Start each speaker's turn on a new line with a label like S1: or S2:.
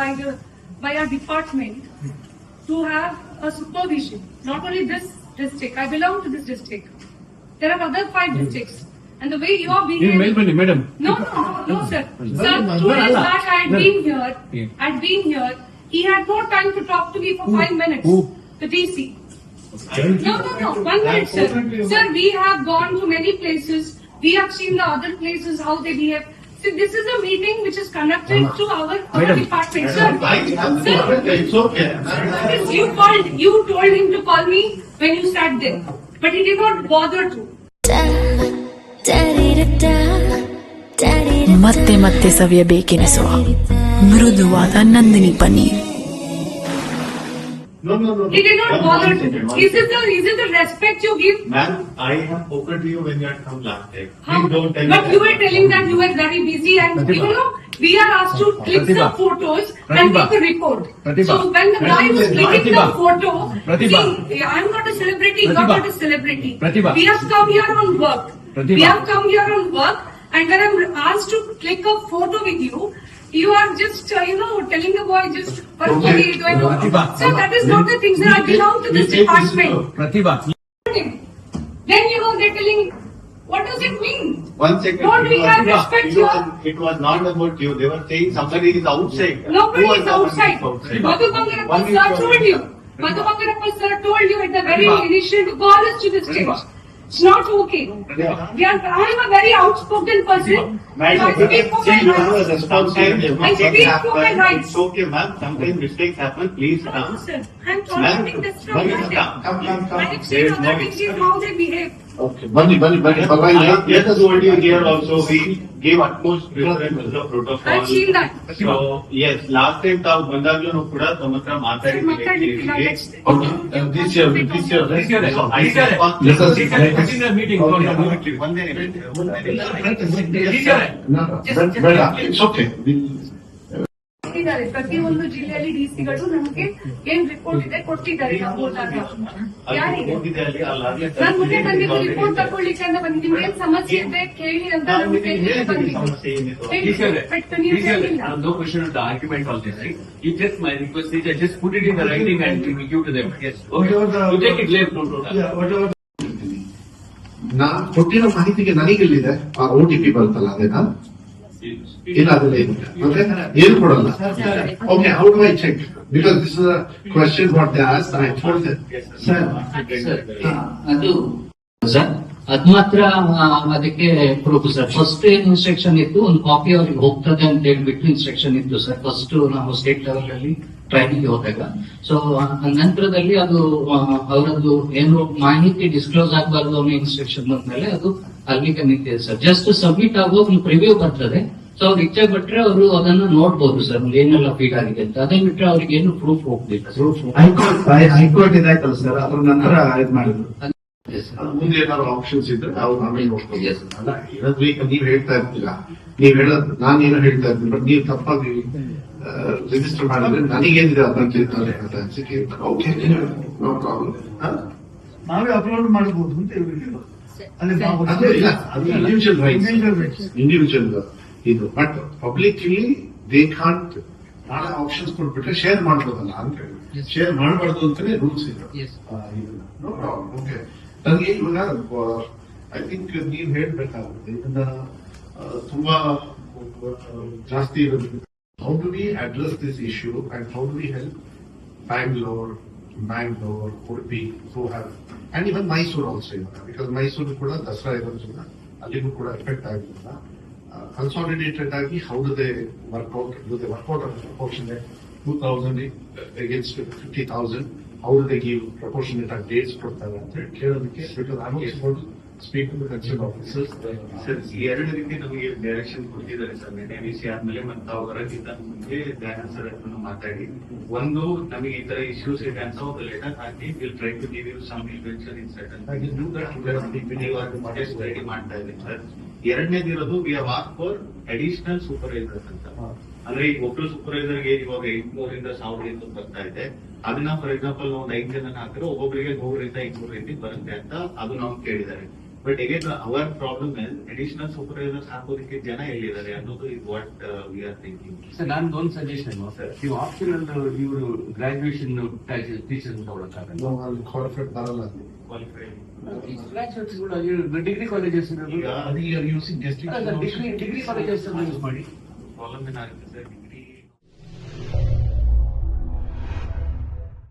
S1: by the by our department to have a supervision. Not only this district, I belong to this district. There are other five districts. And the way you are
S2: being.
S1: Mail
S2: bani, madam.
S1: No, no, no, sir. Sir, two days back I had been here. I had been here. He had no time to talk to me for five minutes. The DC. No, no, no. One minute, sir. Sir, we have gone to many places. We have seen the other places, how they behave. See, this is a meeting which is conducted to our, our
S2: Madam.
S1: department, sir. Sir,
S3: It's okay.
S1: you called, you told him to call me when you sat there, but he did not bother to.
S4: ಮತ್ತೆ ಮತ್ತೆ ಸವಿಯಬೇಕೆನಿಸುವ ಮೃದುವಾದ Nandini paneer
S3: No, no, no.
S1: He did not bother to. Is it the, is it the respect you give?
S3: Ma'am, I have spoken to you when you had come last time.
S1: How?
S3: Please don't tell me.
S1: But
S3: that.
S1: you were telling that you were very busy and
S2: Pratibha.
S1: you know, we are asked to click
S2: Pratibha.
S1: some photos and
S2: Pratibha.
S1: make a report.
S2: Pratibha.
S1: So when the guy was clicking the
S2: Pratibha.
S1: photo,
S2: Pratibha.
S1: see, I'm not a celebrity, you're
S2: Pratibha.
S1: not a celebrity.
S2: Pratibha.
S1: We have come here on work.
S2: Pratibha.
S1: We have come here on work and when I'm asked to click a photo with you, you are just, uh, you know, telling the boy just, personally. do?
S2: Pratibha.
S1: Sir, that is not the thing, sir. I belong to this department.
S2: Pratibha.
S1: Then, you know, are telling, what does it mean?
S3: One second.
S1: Don't we have respect?
S3: It was not about you. They were saying somebody is outside.
S1: Nobody
S3: Who
S1: is outside.
S3: outside?
S1: Madhu sir told you. Madhu Bangarappa sir told you at the very initial, to call us to the stage. It's not okay.
S3: Pratibha.
S1: We are, I am a very outspoken person. I speak for my
S3: you have a
S1: rights. I speak for my rights.
S3: It's okay, ma'am. Sometimes mistakes happen. Please come.
S1: sir. I'm tolerating this from nothing.
S3: come, come, come.
S1: I have seen other is how they behave.
S5: Okay. Money, money, money. Bhagwan,
S3: let us hold you here also. We give utmost preference to the protocol.
S1: I've seen that.
S3: So, yes, last time Tao Bandhavyo no Kuda Samakram
S1: Atari
S3: Okay.
S1: And
S5: this year, this year, this
S2: year.
S3: So, I said, let
S5: us continue the meeting. One day. One day. It's okay.
S1: We'll ಕೊಟ್ಟಿದ್ದಾರೆ. ಪ್ರತಿಯೊಂದು ಜಿಲ್ಲೆಯಲ್ಲಿ ಡಿಸಿಗಳು ನಮಗೆ ಏನ್ report ಇದೆ ಕೊಟ್ಟಿದ್ದಾರೆ ನಾವು ಹೋದಾಗ. ಯಾರಿಗೆ? ನಾನು ಮೊನ್ನೆ ಬಂದಿದ್ದು ರಿಪೋರ್ಟ್. ತಗೊಳ್ಳಿಕ್ಕೆ ಅಂತ ಬಂದಿದ್ದು ನಿಮ್ಗೆ ಏನ್ ಸಮಸ್ಯೆ ಇದೆ ಕೇಳಿ ಅಂತ ನಮ್ಗೆ ಬಂದಿದ್ದು.
S6: it in the writing and we give to them, yes. Okay, you take it later, no, no, no.
S5: ನಾ ಕೊಟ್ಟಿರೋ ಮಾಹಿತಿಗೆ ನನಗಿಲ್ಲಿದೆ ಆ ಓ ಟಿ ಪಿ ಬರ್ತಲ್ಲ ಅದೇನಾ? ಇಲ್ಲ ಓಕೆ ಏನು ಕೊಡಲ್ಲ. Okay how I check because this is question what they as I told sir,
S7: ಅದು, sir, ಅದ್ ಮಾತ್ರ ಅದಕ್ಕೆ ಪ್ರೂಫ್ ಸರ್. ಫಸ್ಟ್ ಏನ್ ಇನ್ಸ್ಟ್ರಕ್ಷನ್ ಇತ್ತು, ಒಂದು ಕಾಪಿ ಅವ್ರಿಗೆ ಹೋಗ್ತದೆ ಅಂತ ಹೇಳ್ಬಿಟ್ಟು ಇನ್ಸ್ಟ್ರಕ್ಷನ್ ಇತ್ತು, ಸರ್. ಫಸ್ಟ್ ನಾವು ಸ್ಟೇಟ್ ಲೆವೆಲ್ ಅಲ್ಲಿ ಟ್ರೈನಿಂಗ್ ಹೋದಾಗ. ಸೊ ನಂತರದಲ್ಲಿ ಅದು ಅವರದ್ದು ಏನು ಮಾಹಿತಿ ಡಿಸ್ಕ್ಲೋಸ್ ಆಗಬಾರ್ದು ಅನ್ನೋ ಇನ್ಸ್ಟ್ರಕ್ಷನ್ ಬಂದ್ಮೇಲೆ ಅದು ಅಲ್ಲಿಗೆ ನಿಂತಿದೆ ಸರ್. ಜಸ್ಟ್ ಸಬ್ಮಿಟ್ ಆಗುವಾಗ ಒಂದು ಪ್ರಿವ್ಯೂ ಬರ್ತದೆ. ಸೊ ಅವ್ರು ಇಚ್ಛೆ ಬಿಟ್ರೆ ಅವರು ಅದನ್ನ ನೋಡ್ಬೋದು ಸರ್ ಏನೆಲ್ಲ ಫೀಡ್ ಆಗಿದೆ ಅಂತ. ಅದನ್ನ ಬಿಟ್ಟರೆ ಅವ್ರಿಗೆ ಏನು ಪ್ರೂಫ್ ಹೋಗ್ಬೇಕು proof
S8: high court high court ಇದಾಯ್ತಲ್ಲ sir ಅದ್ರ ನಂತರ ಇದು ಮಾಡಿದ್ರು.
S5: ಮುಂದೆ ಏನಾದ್ರು ಆಪ್ಷನ್ಸ್ ಇದ್ರೆ ಅವ್ರು ನಾವೇ ನೋಡ್ಕೊಂಡು ಈಗ ನೀವ್ ಹೇಳ್ತಾ ಇರ್ತೀರಾ. ನೀವ್ ಹೇಳ ನಾನೇನು ಹೇಳ್ತಾ ಇರ್ತೀನಿ ಬಟ್ ನೀವು ತಪ್ಪಾಗಿ ರಿಜಿಸ್ಟರ್ ಮಾಡಿದ್ರೆ ನನಗೇನಿದೆ ಅದನ್ನ ತಿಳ್ತಾರೆ ಅಂತ ಅನ್ಸಿಕೆ ಓಕೆ ನೋ ಪ್ರಾಬ್ಲಮ್
S8: ನಾವೇ ಅಪ್ಲೋಡ್ ಮಾಡಬಹುದು ಅಂತ
S5: ಇಂಡಿವಿಜುವಲ್ ರೈಟ್ಸ್. ಇಂಡಿವಿಜುವಲ್ ಇದು ಬಟ್ ಪಬ್ಲಿಕ್ಲಿ ದೇ ಕಾಂಟ್ ನಾಳೆ ಆಪ್ಷನ್ಸ್ ಕೊಟ್ಬಿಟ್ರೆ ಶೇರ್ ಮಾಡ್ಬೋದಲ್ಲ ಅಂತ ಶೇರ್ ಮಾಡಬಾರ್ದು ಅಂತಾನೆ ರೂಲ್ಸ್ ಇದೆ. ನೋ ಪ್ರಾಬ್ಲಮ್ ಓಕೆ ನನಗೆ ಇವಾಗ ಐ ಥಿಂಕ್ ನೀವು ಹೇಳ್ಬೇಕಾಗುತ್ತೆ ಇದನ್ನ ಆ, ತುಂಬಾ ಆ, ಜಾಸ್ತಿ ಇರೋದು how do we address this issue and how do we help Bangalore Bangalore Udupi who have and even Mysuru also ಇವಾಗ ಬಿಕಾಸ್ ಮೈಸೂರು ಕೂಡ ದಸರಾ ಇರೋದ್ರಿಂದ ಅಲ್ಲಿಗೂ ಕೂಡ ಎಫೆಕ್ಟ್ ಆಗಿಲ್ಲ ಕನ್ಸಾಲಿಡೇಟೆಡ್ ಆಗಿ how do they work out do they work out proportionate two thousand against fifty thousand they give proportionate ಆಗಿ dates ಕೊಡ್ತಾರೆ ಅಂತ ಹೇಳಿ ಕೇಳೋದಕ್ಕೆ
S3: ಸರ್ ಎರಡು ರೀತಿ ನಮಗೆ ಡೈರೆಕ್ಷನ್ ಕೊಟ್ಟಿದ್ದಾರೆ ಸರ್ ನೆನೆ ವಿ ಸಿ ಆದ್ಮೇಲೆ ಮತ್ತೆ ಹೊರಗಿದ್ದ ಮುಂದೆ ದಯಾನಂದ್ ಸರ್ ಹತ್ರ ಮಾತಾಡಿ. ಒಂದು ನಮಗೆ ಈ ತರ ಇಶ್ಯೂಸ್ ಇದೆ ಅಂತ ಒಂದು letter hockey will try to give you some invention in certain ನೀವು ಅದು ರೆಡಿ ಮಾಡ್ತಾ ಇದ್ದೀವಿ sir ಎರಡನೇದಿರೋದು we have walk for additional supervisors ಅಂತ. ಅಂದ್ರೆ ಈಗ ಒಬ್ರು ಸೂಪರ್ವೈಸರ್ಗೆ ಇವಾಗ ಎಂಟ್ನೂರಿಂದ ಸಾವಿರದಿಂದ ಬರ್ತಾ ಇದೆ. ಅದನ್ನ ಫಾರ್ ಎಕ್ಸಾಂಪಲ್ ನಾವು ಒಂದು ಐದು ಜನ ಹಾಕಿದ್ರೆ ಒಬ್ಬೊಬ್ಬರಿಗೆ ನೂರರಿಂದ ಇನ್ನೂರ ರೀತಿ ಬರುತ್ತೆ ಅಂತ ಅದು ನಾವು ಕೇಳಿದ್ದಾರೆ. But again our problem additional supervisors ಹಾಕೋದಕ್ಕೆ ಜನ ಎಲ್ಲಿದ್ದಾರೆ ಅನ್ನೋದು is what we are thinking
S6: sir ನಾನು ಒಂದು ಸಜೆಷನ್ ಸರ್ ನೀವು ಆಪ್ಷನಲ್ ಇವರು ಗ್ರಾಜುಯೇಷನ್ ಟೀಚರ್ ತಗೊಳಕ್ಕಾಗಲ್ಲ
S5: ಕ್ವಾಲಿಫೈಡ್ ಬರಲ್ಲ. Qualified degree colleges
S6: degree degree colleges use ಮಾಡಿ.
S3: Volumina இருக்குது